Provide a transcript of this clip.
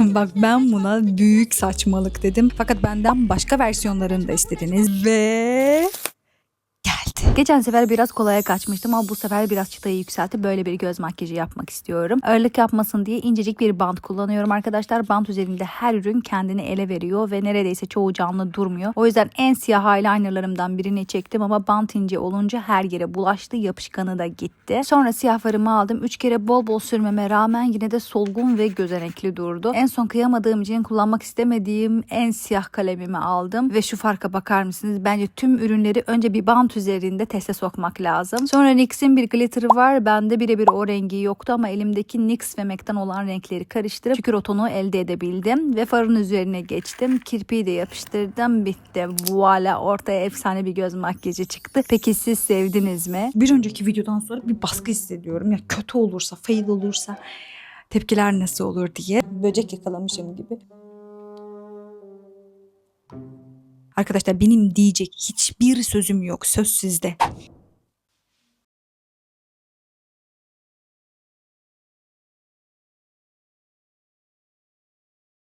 Bak ben buna büyük saçmalık dedim. Fakat benden başka versiyonlarını da istediniz. Ve. Geçen sefer biraz kolaya kaçmıştım ama bu sefer biraz çıtayı yükseltip böyle bir göz makyajı yapmak istiyorum. Ağırlık yapmasın diye incecik bir bant kullanıyorum arkadaşlar. Bant üzerinde her ürün kendini ele veriyor ve neredeyse çoğu canlı durmuyor. O yüzden en siyah eyelinerlarımdan birini çektim ama bant ince olunca her yere bulaştı. Yapışkanı da gitti. Sonra siyah farımı aldım. Üç kere bol bol sürmeme rağmen yine de solgun ve gözenekli durdu. En son kıyamadığım için kullanmak istemediğim en siyah kalemimi aldım ve şu farka bakar mısınız? Bence tüm ürünleri önce bir bant üzerinde teste sokmak lazım. Sonra NYX'in bir glitter'ı var. Bende birebir o rengi yoktu ama elimdeki NYX ve MAC'ten olan renkleri karıştırıp şükür o tonu elde edebildim. Ve farın üzerine geçtim. Kirpiği de yapıştırdım. Bitti. Voila ortaya efsane bir göz makyajı çıktı. Peki siz sevdiniz mi? Bir önceki videodan sonra bir baskı hissediyorum. Ya kötü olursa, fail olursa tepkiler nasıl olur diye. Böcek yakalamışım gibi. Arkadaşlar benim diyecek hiçbir sözüm yok. Söz sizde.